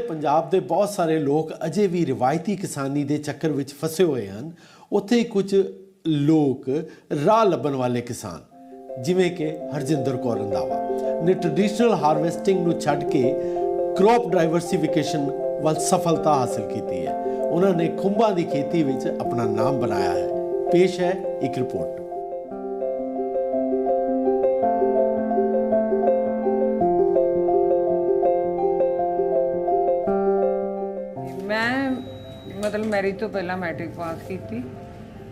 ਪੰਜਾਬ ਦੇ ਬਹੁਤ ਸਾਰੇ ਲੋਕ ਅਜੇ ਵੀ ਰਿਵਾਇਤੀ ਕਿਸਾਨੀ ਦੇ ਚੱਕਰ ਵਿੱਚ ਫਸੇ ਹੋਏ ਹਨ। ਉੱਥੇ ਹੀ ਕੁਝ ਲੋਕ ਰਾਹ ਲੱਭਣ ਵਾਲੇ ਕਿਸਾਨ, ਜਿਵੇਂ ਕਿ ਹਰਜਿੰਦਰ ਕੌਰ ਰੰਧਾਵਾ। ਨੇ ਟ੍ਰੈਡੀਸ਼ਨਲ ਹਾਰਵੈਸਟਿੰਗ ਨੂੰ ਛੱਡ ਕੇ ਕ੍ਰੌਪ ਡਾਈਵਰਸਿਫਿਕੇਸ਼ਨ ਵੱਲ ਸਫਲਤਾ ਹਾਸਲ ਕੀਤੀ ਹੈ। ਉਹਨਾਂ ਨੇ ਖੁੰਬਾਂ ਦੀ ਖੇਤੀ ਵਿੱਚ ਆਪਣਾ ਨਾਮ ਬਣਾਇਆ ਹੈ। ਪੇਸ਼ ਹੈ ਇੱਕ ਰਿਪੋਰਟ ਮੈਰਿਜ ਤੋਂ ਪਹਿਲਾਂ ਮੈਟ੍ਰਿਕ ਪਾਸ ਕੀਤੀ।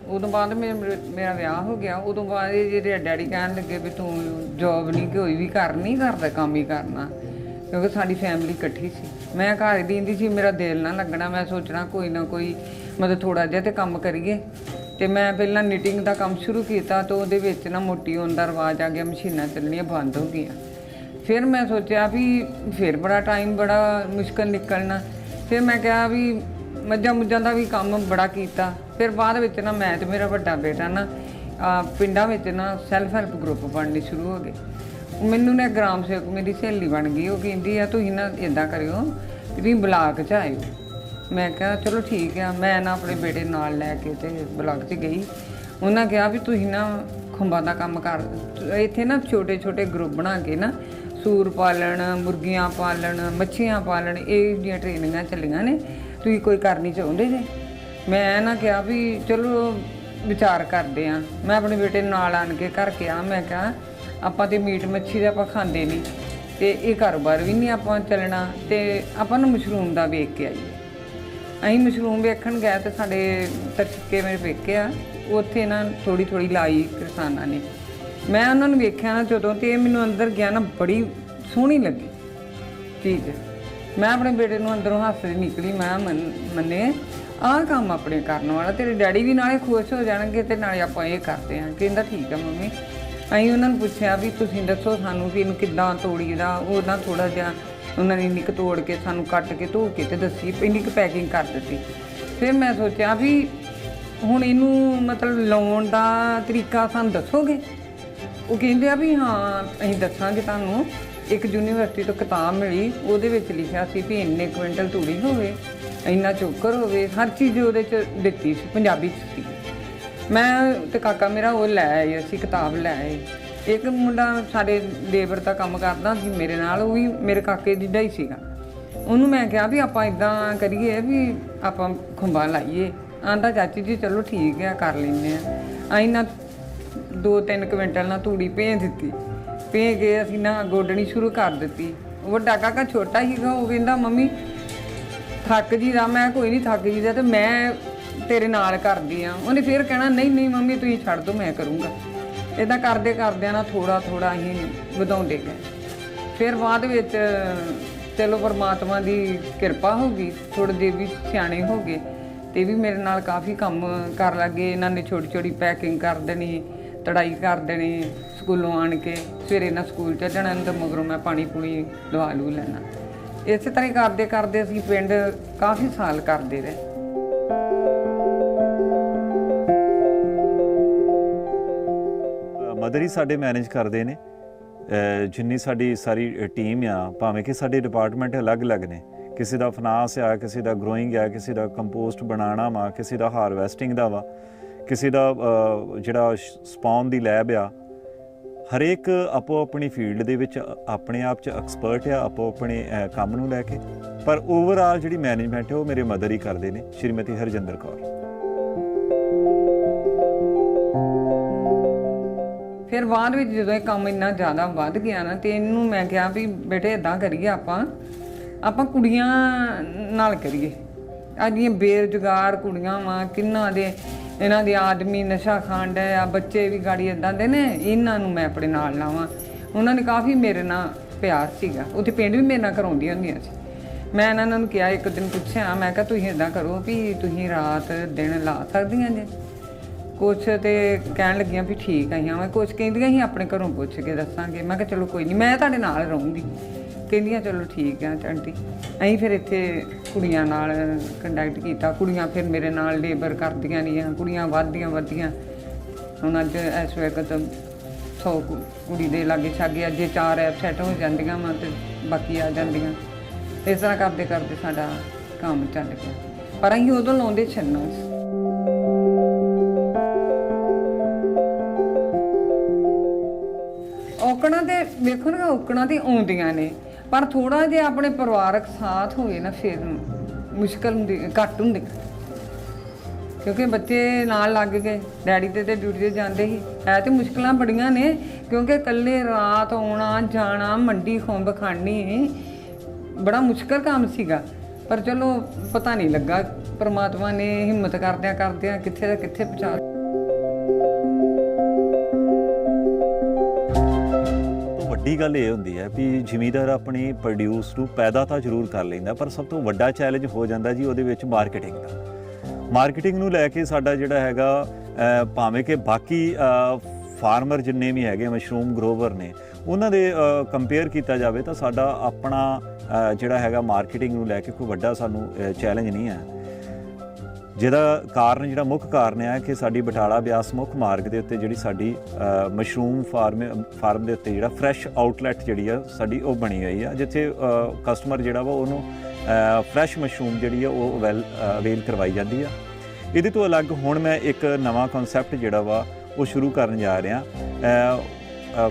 ਉਦੋਂ ਬਾਅਦ ਮੇਰੇ- ਮੇਰਾ ਵਿਆਹ ਹੋ ਗਿਆ। ਉਦੋਂ ਬਾਅਦ ਇਹ ਜਿਹੜੇ ਡੈਡੀ ਕਹਿਣ ਲੱਗੇ ਵੀ ਤੂੰ ਜੌਬ ਨਹੀਂ ਕੋਈ ਵੀ ਕਰਨੀ ਘਰ ਦਾ ਕੰਮ ਹੀ ਕਰਨਾ। ਕਿਉਂਕਿ ਸਾਡੀ ਫੈਮਿਲੀ ਇਕੱਠੀ ਸੀ। ਮੈਂ ਘਰ ਹੀ ਦਿੰਦੀ ਸੀ, ਮੇਰਾ ਦਿਲ ਨਾ ਲੱਗਣਾ। ਮੈਂ ਸੋਚਣਾ ਕੋਈ ਨਾ ਕੋਈ ਮਤਲਬ ਥੋੜਾ ਜਿਹਾ ਤੇ ਕੰਮ ਕਰੀਏ। ਤੇ ਮੈਂ ਪਹਿਲਾਂ ਨਿਟਿੰਗ ਦਾ ਕੰਮ ਸ਼ੁਰੂ ਕੀਤਾ ਤਾਂ ਉਹਦੇ ਵਿੱਚ ਨਾ ਮੋਟੀ ਹੋਣ ਦਾ ਰਿਵਾਜ ਆ ਗਿਆ, ਮਸ਼ੀਨਾਂ ਚੱਲਣੀਆਂ ਬੰਦ ਹੋ ਗਈਆਂ। ਫਿਰ ਮੈਂ ਸੋਚਿਆ ਵੀ ਫਿਰ ਬੜਾ ਟਾਈਮ ਬੜਾ ਮੁਸ਼ਕਲ ਨਿਕਲਣਾ। ਫਿਰ ਮੈਂ ਕਿਹਾ ਵੀ ਮੱਝਾਂ ਮੁੱਝਾਂ ਦਾ ਵੀ ਕੰਮ ਬੜਾ ਕੀਤਾ। ਫਿਰ ਬਾਅਦ ਵਿੱਚ ਨਾ ਮੈਂ ਤੇ ਮੇਰਾ ਵੱਡਾ ਬੇਟਾ ਨਾ ਆਹ ਪਿੰਡਾਂ ਵਿੱਚ ਨਾ ਸੈਲਫ ਹੈਲਪ ਗਰੁੱਪ ਬਣਨੇ ਸ਼ੁਰੂ ਹੋ ਗਏ। ਮੈਨੂੰ ਨਾ ਗ੍ਰਾਮ ਸੇਵਕ ਮੇਰੀ ਸਹੇਲੀ ਬਣ ਗਈ। ਉਹ ਕਹਿੰਦੀ ਆ, ਤੁਸੀਂ ਨਾ ਇਦਾਂ ਕਰਿਓ ਤੁਸੀਂ ਬਲਾਕ ਚ ਆਇਓ। ਮੈਂ ਕਿਹਾ, ਚਲੋ ਠੀਕ ਆ। ਮੈਂ ਨਾ ਆਪਣੇ ਬੇਟੇ ਨਾਲ ਲੈ ਕੇ ਤੇ ਬਲਾਕ 'ਚ ਗਈ। ਉਹਨਾਂ ਕਿਹਾ ਵੀ ਤੁਸੀਂ ਨਾ ਖੁੰਬਾਂ ਦਾ ਕੰਮ ਕਰ, ਇੱਥੇ ਨਾ ਛੋਟੇ ਛੋਟੇ ਗਰੁੱਪ ਬਣਾ ਕੇ ਨਾ ਸੂਰ ਪਾਲਣ, ਮੁਰਗੀਆਂ ਪਾਲਣ, ਮੱਛੀਆਂ ਪਾਲਣ, ਇਹ ਜਿਹੜੀਆਂ ਟ੍ਰੇਨਿੰਗਾਂ ਚੱਲੀਆਂ ਨੇ। ਤੁਸੀਂ ਕੋਈ ਕਰਨੀ ਚਾਹੁੰਦੇ ਜੇ। ਮੈਂ ਨਾ ਕਿਹਾ ਵੀ ਚਲੋ ਵਿਚਾਰ ਕਰਦੇ ਆ। ਮੈਂ ਆਪਣੇ ਬੇਟੇ ਨੂੰ ਨਾਲ ਆਣ ਕੇ ਘਰ ਕਿਹਾ, ਮੈਂ ਕਿਹਾ ਆਪਾਂ ਤੇ ਮੀਟ ਮੱਛੀ ਦਾ ਆਪਾਂ ਖਾਂਦੇ ਨਹੀਂ ਤੇ ਇਹ ਕਾਰੋਬਾਰ ਵੀ ਨਹੀਂ ਆਪਾਂ ਚੱਲਣਾ, ਤੇ ਆਪਾਂ ਨੂੰ ਮਸ਼ਰੂਮ ਦਾ ਵੇਖ ਕੇ ਆਈਏ। ਅਸੀਂ ਮਸ਼ਰੂਮ ਵੇਖਣ ਗਏ ਤੇ ਸਾਡੇ ਤਰਸਕੇ ਮੇਰੇ ਪੇਕੇ ਆ, ਉੱਥੇ ਨਾ ਥੋੜੀ ਥੋੜੀ ਲਾਈ ਕਿਸਾਨਾਂ ਨੇ। ਮੈਂ ਉਹਨਾਂ ਨੂੰ ਵੇਖਿਆ ਨਾ ਜਦੋਂ ਤੇ ਇਹ ਮੈਨੂੰ ਅੰਦਰ ਗਿਆ ਨਾ ਬੜੀ ਸੋਹਣੀ ਲੱਗੀ ਚੀਜ਼। ਮੈਂ ਆਪਣੇ ਬੇਟੇ ਨੂੰ ਅੰਦਰੋਂ ਹੱਸਦੀ ਨਿਕਲੀ, ਮੈਂ ਮੰਨ- ਮੰਨੇ, ਆਹ ਕੰਮ ਆਪਣੇ ਕਰਨ ਵਾਲਾ, ਤੇਰੇ ਡੈਡੀ ਵੀ ਨਾਲੇ ਖੁਸ਼ ਹੋ ਜਾਣਗੇ ਤੇ ਨਾਲੇ ਆਪਾਂ ਇਹ ਕਰਦੇ ਹਾਂ। ਕਹਿੰਦਾ, ਠੀਕ ਆ ਮੰਮੀ। ਅਸੀਂ ਉਹਨਾਂ ਨੂੰ ਪੁੱਛਿਆ ਵੀ, ਤੁਸੀਂ ਦੱਸੋ ਸਾਨੂੰ ਵੀ ਇਹਨੂੰ ਕਿੱਦਾਂ ਤੋੜੀਦਾ ਉਹ ਨਾ ਥੋੜਾ ਜਿਹਾ ਉਹਨਾਂ ਨੇ ਨਿੱਕ ਤੋੜ ਕੇ ਸਾਨੂੰ ਕੱਟ ਕੇ ਧੋ ਕੇ ਤੇ ਦੱਸੀ, ਇੰਨੀ ਕੁ ਪੈਕਿੰਗ ਕਰ ਦਿੱਤੀ। ਫਿਰ ਮੈਂ ਸੋਚਿਆ ਵੀ ਹੁਣ ਇਹਨੂੰ ਮਤਲਬ ਲਾਉਣ ਦਾ ਤਰੀਕਾ ਸਾਨੂੰ ਦੱਸੋਗੇ? ਉਹ ਕਹਿੰਦੇ ਆ ਵੀ, ਹਾਂ, ਅਸੀਂ ਦੱਸਾਂਗੇ ਤੁਹਾਨੂੰ। ਇੱਕ ਯੂਨੀਵਰਸਿਟੀ ਤੋਂ ਕਿਤਾਬ ਮਿਲੀ, ਉਹਦੇ ਵਿੱਚ ਲਿਖਿਆ ਸੀ ਵੀ ਇੰਨੇ ਕੁਇੰਟਲ ਤੂੜੀ ਹੋਵੇ, ਇੰਨਾ ਚੋਕਰ ਹੋਵੇ, ਹਰ ਚੀਜ਼ ਉਹਦੇ ਚ ਦਿੱਤੀ ਸੀ, ਪੰਜਾਬੀ ਚ ਸੀ। ਮੈਂ ਤੇ ਕਾਕਾ ਮੇਰਾ ਉਹ ਲੈ ਆਏ, ਅਸੀਂ ਕਿਤਾਬ ਲੈ ਆਏ। ਇੱਕ ਮੁੰਡਾ ਸਾਡੇ ਲੇਬਰ ਦਾ ਕੰਮ ਕਰਦਾ ਸੀ ਮੇਰੇ ਨਾਲ, ਉਹ ਵੀ ਮੇਰੇ ਕਾਕੇ ਜਿੱਡਾ ਹੀ ਸੀਗਾ। ਉਹਨੂੰ ਮੈਂ ਕਿਹਾ ਵੀ ਆਪਾਂ ਇਦਾਂ ਕਰੀਏ ਵੀ ਆਪਾਂ ਖੁੰਬਾਂ ਲਾਈਏ। ਆਂਦਾ ਚਾਚੀ ਜੀ ਚਲੋ ਠੀਕ ਹੈ, ਕਰ ਲੈਂਦੇ ਆ ਅਸੀਂ ਨਾ ਦੋ ਤਿੰਨ ਕੁਇੰਟਲ ਨਾਲ ਤੂੜੀ ਭੇਜ ਦਿੱਤੀ। ਪੇ ਕੇ ਅਸੀਂ ਨਾ ਗੋਡਣੀ ਸ਼ੁਰੂ ਕਰ ਦਿੱਤੀ। ਵੱਡਾ ਕਾਕਾ ਛੋਟਾ ਸੀਗਾ, ਉਹ ਕਹਿੰਦਾ, ਮੰਮੀ, ਥੱਕ ਜੀ ਦਾ, ਮੈਂ ਕੋਈ ਨਹੀਂ ਥੱਕ ਜੀ ਦਾ, ਤੇ ਮੈਂ ਤੇਰੇ ਨਾਲ ਕਰਦੀ ਆ। ਉਹਨੇ ਫਿਰ ਕਹਿਣਾ, ਨਹੀਂ ਨਹੀਂ ਮੰਮੀ, ਤੁਸੀਂ ਛੱਡ ਦੋ, ਮੈਂ ਕਰੂੰਗਾ। ਇਦਾਂ ਕਰਦੇ ਕਰਦਿਆਂ ਨਾ ਥੋੜਾ ਥੋੜਾ ਅਸੀਂ ਵਧਾਉਂਦੇ ਗਏ। ਫਿਰ ਬਾਅਦ ਵਿੱਚ, ਚਲੋ ਪਰਮਾਤਮਾ ਦੀ ਕਿਰਪਾ ਹੋ ਗਈ ਥੋੜੇ ਦੇ ਵੀ ਸਿਆਣੇ ਹੋ ਗਏ, ਤੇ ਵੀ ਮੇਰੇ ਨਾਲ ਕਾਫੀ ਕੰਮ ਕਰ ਲੱਗੇ। ਇਹਨਾਂ ਨੇ ਛੋਟੀ ਛੋਟੀ ਪੈਕਿੰਗ ਕਰ ਦੇਣੀ ਤੜਾਈ ਕਰ ਦੇਣੀ ਸਕੂਲੋਂ ਆਣ ਕੇ ਸਵੇਰੇ ਨਾ ਸਕੂਲ ਚ ਜਾਣਾ ਤੇ ਮਗਰੋਂ ਮੈਂ ਪਾਣੀ ਪੂਣੀ ਦਵਾ ਲੂ ਲੈਣਾ। ਇਸੇ ਤਰ੍ਹਾਂ ਹੀ ਕਰਦੇ ਕਰਦੇ ਅਸੀਂ ਪਿੰਡ ਕਾਫੀ ਸਾਲ ਕਰਦੇ ਰਹੇ। ਮਦਰ ਹੀ ਸਾਡੇ ਮੈਨੇਜ ਕਰਦੇ ਨੇ। ਜਿੰਨੀ ਸਾਡੀ ਸਾਰੀ ਟੀਮ ਆ, ਭਾਵੇਂ ਕਿ ਸਾਡੇ ਡਿਪਾਰਟਮੈਂਟ ਅਲੱਗ-ਅਲੱਗ ਨੇ। ਕਿਸੇ ਦਾ ਫਾਈਨਾਂਸ ਆ, ਕਿਸੇ ਦਾ ਗਰੋਇੰਗ ਆ, ਕਿਸੇ ਦਾ ਕੰਪੋਸਟ ਬਣਾਉਣਾ ਵਾ, ਕਿਸੇ ਦਾ ਹਾਰਵੈਸਟਿੰਗ ਦਾ ਵਾ। ਕਿਸੇ ਦਾ ਜਿਹੜਾ ਸਪਾਉਨ ਦੀ ਲੈਬ ਆ, ਹਰੇਕ ਆਪੋ ਆਪਣੀ ਫੀਲਡ ਦੇ ਵਿੱਚ, ਆਪਣੇ ਆਪ ਚ ਐਕਸਪਰਟ ਆ, ਆਪੋ ਆਪਣੇ ਕੰਮ ਨੂੰ ਲੈ ਕੇ। ਪਰ ਓਵਰਆਲ ਜਿਹੜੀ ਮੈਨੇਜਮੈਂਟ ਹੈ ਉਹ ਮੇਰੇ ਮਦਰ ਹੀ ਕਰਦੇ ਨੇ, ਸ਼੍ਰੀਮਤੀ ਹਰਜਿੰਦਰ ਕੌਰ। ਫਿਰ ਬਾਅਦ ਵਿੱਚ ਜਦੋਂ ਇਹ ਕੰਮ ਇੰਨਾ ਜ਼ਿਆਦਾ ਵੱਧ ਗਿਆ ਨਾ, ਤੇ ਇਹਨੂੰ ਮੈਂ ਕਿਹਾ ਵੀ ਬੇਟੇ ਇਦਾਂ ਕਰੀਏ ਆਪਾਂ ਆਪਾਂ ਕੁੜੀਆਂ ਨਾਲ ਕਰੀਏ। ਅੱਜ ਇਹ ਬੇਰੁਜ਼ਗਾਰ ਕੁੜੀਆਂ ਵਾਂ, ਕਿੰਨਾ ਦੇ ਇਹਨਾਂ ਦੇ ਆਦਮੀ ਨਸ਼ਾ ਖਾਂਡ ਹੈ, ਆ ਬੱਚੇ ਵੀ ਗਾੜੀ ਇਦਾਂ ਦੇ ਨੇ, ਇਹਨਾਂ ਨੂੰ ਮੈਂ ਆਪਣੇ ਨਾਲ ਲਾਵਾਂ। ਉਹਨਾਂ ਨੇ ਕਾਫੀ ਮੇਰੇ ਨਾਲ ਪਿਆਰ ਸੀਗਾ। ਉੱਥੇ ਪਿੰਡ ਵੀ ਮੇਰੇ ਨਾਲ ਕਰਾਉਂਦੀਆਂ ਹੁੰਦੀਆਂ ਸੀ। ਮੈਂ ਇਹਨਾਂ ਨੂੰ ਕਿਹਾ, ਇੱਕ ਦਿਨ ਪੁੱਛਿਆ, ਮੈਂ ਕਿਹਾ, ਤੁਸੀਂ ਇਦਾਂ ਕਰੋ ਵੀ ਤੁਸੀਂ ਰਾਤ ਦਿਨ ਲਾ ਸਕਦੀਆਂ ਜੇ। ਕੁਛ ਤੇ ਕਹਿਣ ਲੱਗੀਆਂ ਵੀ ਠੀਕ ਆਈਆਂ ਮੈਂ ਕੁਛ ਕਹਿੰਦੀਆਂ ਸੀ, ਆਪਣੇ ਘਰੋਂ ਪੁੱਛ ਕੇ ਦੱਸਾਂਗੇ। ਮੈਂ ਕਿਹਾ, ਚਲੋ ਕੋਈ ਨਹੀਂ ਮੈਂ ਤੁਹਾਡੇ ਨਾਲ ਰਹੂੰਗੀ। ਕਹਿੰਦੀਆਂ, ਚਲੋ ਠੀਕ ਆ ਆਂਟੀ। ਅਸੀਂ ਫਿਰ ਇੱਥੇ ਕੁੜੀਆਂ ਨਾਲ ਕੰਟੈਕਟ ਕੀਤਾ। ਕੁੜੀਆਂ ਫਿਰ ਮੇਰੇ ਨਾਲ ਲੇਬਰ ਕਰਦੀਆਂ ਰਹੀਆਂ ਕੁੜੀਆਂ ਵੱਧਦੀਆਂ ਵੱਧਦੀਆਂ। ਹੁਣ ਅੱਜ ਇਸ ਵਕਤ 100 ਕੁੜੀ ਦੇ ਲਾਗੇ ਛਾਗੇ ਅੱਜ ਚਾਰ ਐਪ ਸੈੱਟ ਹੋ ਜਾਂਦੀਆਂ ਵਾ ਤੇ ਬਾਕੀ ਆ ਜਾਂਦੀਆਂ। ਇਸ ਤਰ੍ਹਾਂ ਕਰਦੇ ਕਰਦੇ ਸਾਡਾ ਕੰਮ ਚੱਲ ਗਿਆ। ਪਰ ਅਸੀਂ ਉਦੋਂ ਲਾਉਂਦੇ ਛੰਨਾ ਔਕੜਾਂ ਤੇ ਵੇਖੋ ਨਾ, ਔਕੜਾਂ ਤੇ ਆਉਂਦੀਆਂ ਨੇ। ਪਰ ਥੋੜਾ ਜਿਹਾ ਆਪਣੇ ਪਰਿਵਾਰਕ ਸਾਥ ਹੋਵੇ ਨਾ, ਫਿਰ ਮੁਸ਼ਕਲ ਹੁੰਦੀ, ਘੱਟ ਹੁੰਦੀ। ਕਿਉਂਕਿ ਬੱਚੇ ਨਾਲ ਲੱਗ ਗਏ, ਡੈਡੀ ਤੇ ਤੇ ਡਿਊਟੀ ਤੇ ਜਾਂਦੇ ਸੀ। ਹੈ ਤੇ ਮੁਸ਼ਕਲਾਂ ਬੜੀਆਂ ਨੇ, ਕਿਉਂਕਿ ਇਕੱਲੇ ਰਾਤ ਆਉਣਾ, ਜਾਣਾ, ਮੰਡੀ ਖੁੰਬ ਖਾਣੀ, ਬੜਾ ਮੁਸ਼ਕਲ ਕੰਮ ਸੀਗਾ। ਪਰ ਚਲੋ, ਪਤਾ ਨਹੀਂ ਲੱਗਾ, ਪਰਮਾਤਮਾ ਨੇ ਹਿੰਮਤ ਕਰਦਿਆਂ ਕਰਦਿਆਂ ਕਿੱਥੇ ਦਾ ਕਿੱਥੇ ਪਹੁੰਚਾ ਵੱਡੀ ਗੱਲ ਇਹ ਹੁੰਦੀ ਹੈ ਵੀ ਜ਼ਿਮੀਦਾਰ ਆਪਣੀ ਪ੍ਰੋਡਿਊਸ ਨੂੰ ਪੈਦਾ ਤਾਂ ਜ਼ਰੂਰ ਕਰ ਲੈਂਦਾ, ਪਰ ਸਭ ਤੋਂ ਵੱਡਾ ਚੈਲੰਜ ਹੋ ਜਾਂਦਾ ਜੀ ਉਹਦੇ ਵਿੱਚ ਮਾਰਕੀਟਿੰਗ ਦਾ। ਮਾਰਕੀਟਿੰਗ ਨੂੰ ਲੈ ਕੇ ਸਾਡਾ ਜਿਹੜਾ ਹੈਗਾ ਭਾਵੇਂ ਕਿ ਬਾਕੀ ਫਾਰਮਰ ਜਿੰਨੇ ਵੀ ਹੈਗੇ ਮਸ਼ਰੂਮ ਗਰੋਵਰ ਨੇ, ਉਹਨਾਂ ਦੇ ਕੰਪੇਅਰ ਕੀਤਾ ਜਾਵੇ ਤਾਂ ਸਾਡਾ ਆਪਣਾ ਜਿਹੜਾ ਹੈਗਾ ਮਾਰਕੀਟਿੰਗ ਨੂੰ ਲੈ ਕੇ ਕੋਈ ਵੱਡਾ ਸਾਨੂੰ ਚੈਲੰਜ ਨਹੀਂ ਹੈ। ਜਿਹਦਾ ਕਾਰਨ, ਜਿਹੜਾ ਮੁੱਖ ਕਾਰਨ ਹੈ ਕਿ ਸਾਡੀ ਬਟਾਲਾ ਬਿਆਸ ਮੁੱਖ ਮਾਰਗ ਦੇ ਉੱਤੇ ਜਿਹੜੀ ਸਾਡੀ ਮਸ਼ਰੂਮ ਫਾਰਮ ਫਾਰਮ ਦੇ ਉੱਤੇ ਜਿਹੜਾ ਫਰੈਸ਼ ਆਊਟਲੈਟ ਜਿਹੜੀ ਆ, ਸਾਡੀ ਉਹ ਬਣੀ ਹੋਈ ਆ, ਜਿੱਥੇ ਕਸਟਮਰ ਜਿਹੜਾ ਵਾ ਉਹਨੂੰ ਫਰੈਸ਼ ਮਸ਼ਰੂਮ ਜਿਹੜੀ ਆ ਉਹ ਵੈਲ ਅਵੇਲ ਕਰਵਾਈ ਜਾਂਦੀ ਆ। ਇਹਦੇ ਤੋਂ ਅਲੱਗ ਹੁਣ ਮੈਂ ਇੱਕ ਨਵਾਂ ਕਨਸੈਪਟ ਜਿਹੜਾ ਵਾ ਉਹ ਸ਼ੁਰੂ ਕਰਨ ਜਾ ਰਿਹਾ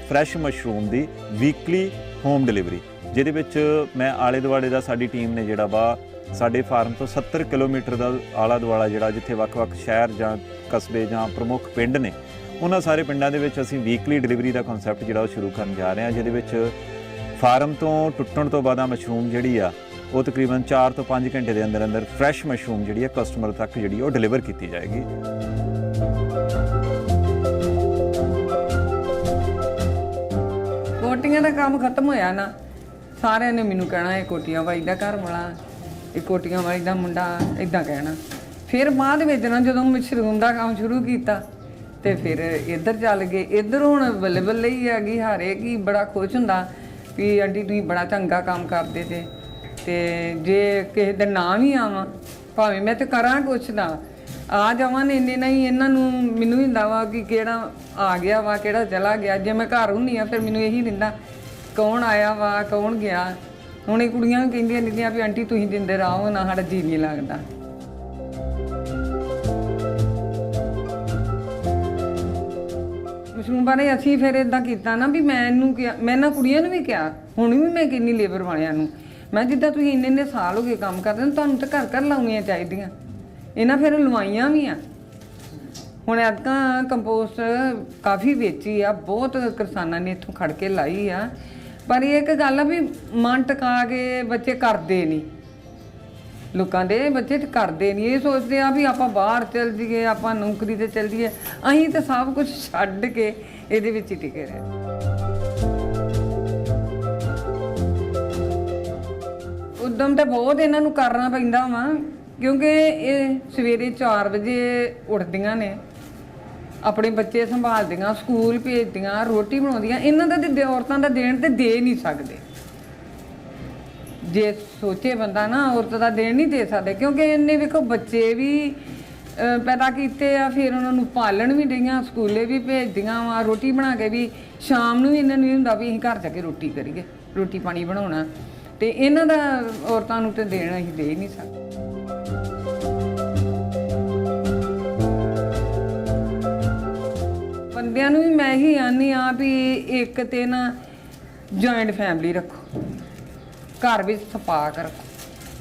ਫਰੈਸ਼ ਮਸ਼ਰੂਮ ਦੀ ਵੀਕਲੀ ਹੋਮ ਡਿਲੀਵਰੀ ਜਿਹਦੇ ਵਿੱਚ ਮੈਂ ਆਲੇ ਦੁਆਲੇ ਦਾ ਸਾਡੀ ਟੀਮ ਨੇ ਜਿਹੜਾ ਵਾ, ਸਾਡੇ ਫਾਰਮ ਤੋਂ 70 ਕਿਲੋਮੀਟਰ ਦਾ ਆਲਾ ਦੁਆਲਾ ਜਿਹੜਾ ਜਿੱਥੇ ਵੱਖ-ਵੱਖ ਸ਼ਹਿਰ ਜਾਂ ਕਸਬੇ ਜਾਂ ਪ੍ਰਮੁੱਖ ਪਿੰਡ ਨੇ, ਉਹਨਾਂ ਸਾਰੇ ਪਿੰਡਾਂ ਦੇ ਵਿੱਚ ਅਸੀਂ ਵੀਕਲੀ ਡਿਲੀਵਰੀ ਦਾ ਕਨਸੈਪਟ ਜਿਹੜਾ ਉਹ ਸ਼ੁਰੂ ਕਰਨ ਜਾ ਰਹੇ ਹਾਂ, ਜਿਹਦੇ ਵਿੱਚ ਫਾਰਮ ਤੋਂ ਟੁੱਟਣ ਤੋਂ ਬਾਅਦ ਆ ਮਸ਼ਰੂਮ ਜਿਹੜੀ ਆ, ਉਹ ਤਕਰੀਬਨ 4 ਤੋਂ 5 ਘੰਟੇ ਦੇ ਅੰਦਰ ਅੰਦਰ ਫਰੈਸ਼ ਮਸ਼ਰੂਮ ਜਿਹੜੀ ਆ ਕਸਟਮਰ ਤੱਕ ਜਿਹੜੀ ਉਹ ਡਿਲੀਵਰ ਕੀਤੀ ਜਾਏਗੀ। ਕੋਟੀਆਂ ਦਾ ਕੰਮ ਖਤਮ ਹੋਇਆ ਨਾ ਸਾਰਿਆਂ ਨੇ ਮੈਨੂੰ ਕਹਿਣਾ, ਇਹ ਕੋਟੀਆਂ ਬਾਈ ਦਾ ਘਰ ਵਾਲਾ, ਇਹ ਕੋਟੀਆਂ ਵਾਲੀ ਦਾ ਮੁੰਡਾ ਇਦਾਂ ਕਹਿਣਾ। ਫਿਰ ਬਾਅਦ ਵਿੱਚ ਨਾ ਜਦੋਂ ਮਸ਼ਰੂਮ ਦਾ ਕੰਮ ਸ਼ੁਰੂ ਕੀਤਾ, ਤੇ ਫਿਰ ਇੱਧਰ ਚੱਲ ਗਏ। ਇੱਧਰ ਹੁਣ ਬੱਲੇ ਬੱਲੇ ਹੀ ਹੈਗੀ ਹਾਰੇ ਕੀ ਬੜਾ ਖੁਸ਼ ਹੁੰਦਾ ਵੀ ਆਂਟੀ ਤੁਸੀਂ ਬੜਾ ਚੰਗਾ ਕੰਮ ਕਰਦੇ ਤੇ ਤੇ ਜੇ ਕਿਸੇ ਦਿਨ ਨਾ ਵੀ ਆਵਾਂ, ਭਾਵੇਂ ਮੈਂ ਤੇ ਕਰਾਂ ਕੁਛ ਨਾ, ਆ ਜਾਵਾਂ ਨੇ ਇੰਨੇ ਨਹੀਂ, ਇਹਨਾਂ ਨੂੰ ਮੈਨੂੰ ਹੀ ਹੁੰਦਾ ਵਾ ਕਿ ਕਿਹੜਾ ਆ ਗਿਆ ਵਾ, ਕਿਹੜਾ ਚਲਾ ਗਿਆ। ਜੇ ਮੈਂ ਘਰ ਹੁੰਨੀ ਆ, ਫਿਰ ਮੈਨੂੰ ਇਹੀ ਦਿੰਦਾ ਕੌਣ ਆਇਆ ਵਾ, ਕੌਣ ਗਿਆ? ਹੁਣ ਇਹ ਕੁੜੀਆਂ ਨੂੰ ਕਹਿੰਦੀਆਂ ਨਿੰਦੀਆਂ ਵੀ ਆਂਟੀ ਤੁਸੀਂ ਦਿੰਦੇ ਰਹੋ, ਨਾ ਸਾਡਾ ਜੀ ਨਹੀਂ ਲੱਗਦਾ। ਮਸ਼ਰੂਮ ਬਾਰੇ ਅਸੀਂ ਫਿਰ ਇਦਾਂ ਕੀਤਾ ਨਾ ਵੀ ਮੈਂ ਇਹਨੂੰ ਕਿਹਾ, ਮੈਂ ਨਾ ਕੁੜੀਆਂ ਨੂੰ ਵੀ ਕਿਹਾ, ਹੁਣ ਵੀ ਮੈਂ ਕਿੰਨੀ ਲੇਬਰ ਵਾਲਿਆਂ ਨੂੰ। ਮੈਂ ਜਿੱਦਾਂ ਤੁਸੀਂ ਇੰਨੇ ਇੰਨੇ ਸਾਲ ਹੋ ਗਏ ਕੰਮ ਕਰਦੇ ਨੂੰ ਤੁਹਾਨੂੰ ਤਾਂ ਘਰ ਘਰ ਲਾਉਣੀਆਂ ਚਾਹੀਦੀਆਂ। ਇਹਨਾਂ ਫਿਰ ਲਵਾਈਆਂ ਵੀ ਆ। ਹੁਣ ਐਤਕਾਂ ਕੰਪੋਸਟ ਕਾਫੀ ਵੇਚੀ ਆ, ਬਹੁਤ ਕਿਸਾਨਾਂ ਨੇ ਇੱਥੋਂ ਖੜ ਕੇ ਲਾਈ ਆ। ਪਰ ਇਹ ਇੱਕ ਗੱਲ ਆ ਵੀ ਮਨ ਟਕਾ ਕੇ ਬੱਚੇ ਕਰਦੇ ਨਹੀਂ ਲੋਕਾਂ ਦੇ ਬੱਚੇ ਕਰਦੇ ਨਹੀਂ ਇਹ ਸੋਚਦੇ ਆ ਵੀ ਆਪਾਂ ਬਾਹਰ ਚੱਲ ਜੀਏ ਆਪਾਂ ਨੌਕਰੀ ਤੇ ਚੱਲ ਜੀਏ ਅਸੀਂ ਤਾਂ ਸਭ ਕੁਝ ਛੱਡ ਕੇ ਇਹਦੇ ਵਿੱਚ ਹੀ ਟਿਕੇ ਰਹੇ। ਉਦਮ ਤਾਂ ਬਹੁਤ ਇਹਨਾਂ ਨੂੰ ਕਰਨਾ ਪੈਂਦਾ ਵਾ, ਕਿਉਂਕਿ ਇਹ ਸਵੇਰੇ 4 ਵਜੇ ਉੱਠਦੀਆਂ ਨੇ। ਆਪਣੇ ਬੱਚੇ ਸੰਭਾਲਦੀਆਂ, ਸਕੂਲ ਭੇਜਦੀਆਂ, ਰੋਟੀ ਬਣਾਉਂਦੀਆਂ, ਇਹਨਾਂ ਦਾ ਤੇ ਦੇ- ਔਰਤਾਂ ਦਾ ਦੇਣ ਤੇ ਦੇ ਨਹੀਂ ਸਕਦੇ। ਜੇ ਸੋਚੇ ਬੰਦਾ ਨਾ, ਔਰਤ ਦਾ ਦੇਣ ਨਹੀਂ ਦੇ ਸਕਦੇ, ਕਿਉਂਕਿ ਇਹਨੇ ਵੇਖੋ ਬੱਚੇ ਵੀ ਪੈਦਾ ਕੀਤੇ ਆ, ਫਿਰ ਉਹਨਾਂ ਨੂੰ ਪਾਲਣ ਵੀ ਡਈਆਂ, ਸਕੂਲੇ ਵੀ ਭੇਜਦੀਆਂ ਵਾ, ਰੋਟੀ ਬਣਾ ਕੇ ਵੀ, ਸ਼ਾਮ ਨੂੰ ਵੀ ਇਹਨਾਂ ਨੂੰ ਹੁੰਦਾ ਵੀ ਅਸੀਂ ਘਰ ਜਾ ਕੇ ਰੋਟੀ ਕਰੀਏ, ਰੋਟੀ ਪਾਣੀ ਬਣਾਉਣਾ, ਤੇ ਇਹਨਾਂ ਦਾ ਔਰਤਾਂ ਨੂੰ ਤੇ ਦੇਣ ਅਸੀਂ ਦੇ ਹੀ ਨਹੀਂ ਸਕਦੇ। ਬੰਦਿਆਂ ਨੂੰ ਵੀ ਮੈਂ ਹੀ ਆਨੀ ਆ ਵੀ ਇੱਕ ਤੇ ਨਾ ਜੁਆਇੰਟ ਫੈਮਿਲੀ ਰੱਖੋ। ਘਰ ਵਿੱਚ ਸਪਾਕ ਰੱਖੋ।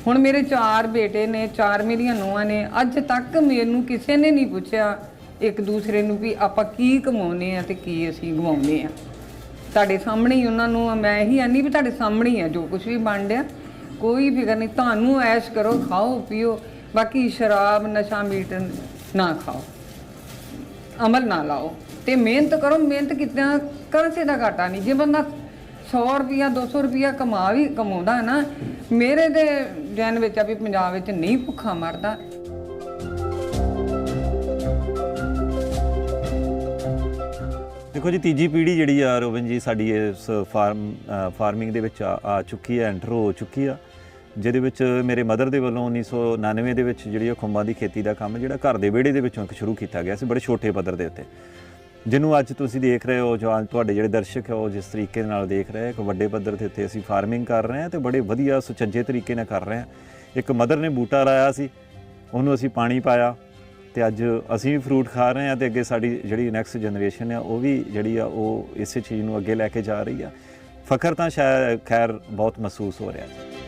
ਹੁਣ ਮੇਰੇ ਚਾਰ ਬੇਟੇ ਨੇ, ਚਾਰ ਮੇਰੀਆਂ ਨੂੰਹਾਂ ਨੇ, ਅੱਜ ਤੱਕ ਮੈਨੂੰ ਕਿਸੇ ਨੇ ਨਹੀਂ ਪੁੱਛਿਆ ਇੱਕ ਦੂਸਰੇ ਨੂੰ ਵੀ ਆਪਾਂ ਕੀ ਕਮਾਉਨੇ ਆ ਤੇ ਕੀ ਅਸੀਂ ਗਵਾਉਂਦੇ ਆ। ਤੁਹਾਡੇ ਸਾਹਮਣੇ ਹੀ ਉਹਨਾਂ ਨੂੰ ਮੈਂ ਇਹੀ ਆਨੀ ਵੀ ਤੁਹਾਡੇ ਸਾਹਮਣੇ ਹੀ ਆ, ਜੋ ਕੁਝ ਵੀ ਬਣ ਰਿਹਾ। ਕੋਈ ਫਿਕਰ ਨਹੀਂ, ਤੁਹਾਨੂੰ ਐਸ਼ ਕਰੋ, ਖਾਓ, ਪੀਓ। ਬਾਕੀ ਸ਼ਰਾਬ, ਨਸ਼ਾ, ਮੀਟ ਨਾ ਖਾਓ। ਅਮਲ ਨਾ ਲਾਓ। ਤੇ ਮਿਹਨਤ ਕਰੋ, ਮਿਹਨਤ ਕਿਤਨਾ ਕਰਸੇ ਦਾ ਘਾਟਾ ਨਹੀਂ। ਜੇ ਬੰਦਾ 100 ਰੁਪਿਆ 200 ਰੁਪਿਆ ਕਮਾ ਵੀ, ਕਮਾਉਂਦਾ ਹੈ ਨਾ, ਮੇਰੇ ਦੇ ਜਨ ਵਿੱਚ ਆ ਵੀ ਪੰਜਾਬ ਵਿੱਚ ਨਹੀਂ ਭੁੱਖਾ ਮਰਦਾ। ਦੇਖੋ ਜੀ, ਤੀਜੀ ਪੀੜ੍ਹੀ ਜਿਹੜੀ ਆ ਰੋਬਨ ਜੀ, ਸਾਡੀ ਇਸ ਫਾਰਮ ਫਾਰਮਿੰਗ ਦੇ ਵਿੱਚ ਆ ਚੁੱਕੀ ਹੈ, ਐਂਟਰ ਹੋ ਚੁੱਕੀ ਆ। ਜਿਹਦੇ ਵਿੱਚ ਮੇਰੇ ਮਦਰ ਦੇ ਵੱਲੋਂ 1999 ਦੇ ਵਿੱਚ ਜਿਹੜੀ ਆ ਖੁੰਬਾਂ ਦੀ ਖੇਤੀ ਦਾ ਕੰਮ, ਜਿਹੜਾ ਘਰ ਦੇ ਵਿਹੜੇ ਦੇ ਵਿੱਚੋਂ ਇੱਕ ਸ਼ੁਰੂ ਕੀਤਾ ਗਿਆ ਸੀ, ਬੜੇ ਛੋਟੇ ਪੱਧਰ ਦੇ ਉੱਤੇ। ਜਿਹਨੂੰ ਅੱਜ ਤੁਸੀਂ ਦੇਖ ਰਹੇ ਹੋ ਜੋ ਅੱਜ ਤੁਹਾਡੇ ਜਿਹੜੇ ਦਰਸ਼ਕ ਹੈ ਉਹ ਜਿਸ ਤਰੀਕੇ ਨਾਲ ਦੇਖ ਰਹੇ ਆ, ਇੱਕ ਵੱਡੇ ਪੱਧਰ ਤੇ ਉੱਤੇ ਅਸੀਂ ਫਾਰਮਿੰਗ ਕਰ ਰਹੇ ਹਾਂ ਤੇ ਬੜੇ ਵਧੀਆ ਸੁਚੱਜੇ ਤਰੀਕੇ ਨਾਲ ਕਰ ਰਹੇ ਹਾਂ। ਇੱਕ ਮਦਰ ਨੇ ਬੂਟਾ ਲਾਇਆ ਸੀ ਉਹਨੂੰ ਅਸੀਂ ਪਾਣੀ ਪਾਇਆ ਤੇ ਅੱਜ ਅਸੀਂ ਵੀ ਫਰੂਟ ਖਾ ਰਹੇ ਹਾਂ ਤੇ ਅੱਗੇ ਸਾਡੀ ਜਿਹੜੀ ਨੈਕਸਟ ਜਨਰੇਸ਼ਨ ਆ ਉਹ ਵੀ ਜਿਹੜੀ ਆ ਉਹ ਇਸੇ ਚੀਜ਼ ਨੂੰ ਅੱਗੇ ਲੈ ਕੇ ਜਾ ਰਹੀ ਆ। ਫਖਰ ਤਾਂ ਸ਼ਾਇਦ ਖੈਰ ਬਹੁਤ ਮਹਿਸੂਸ ਹੋ ਰਿਹਾ ਜੀ।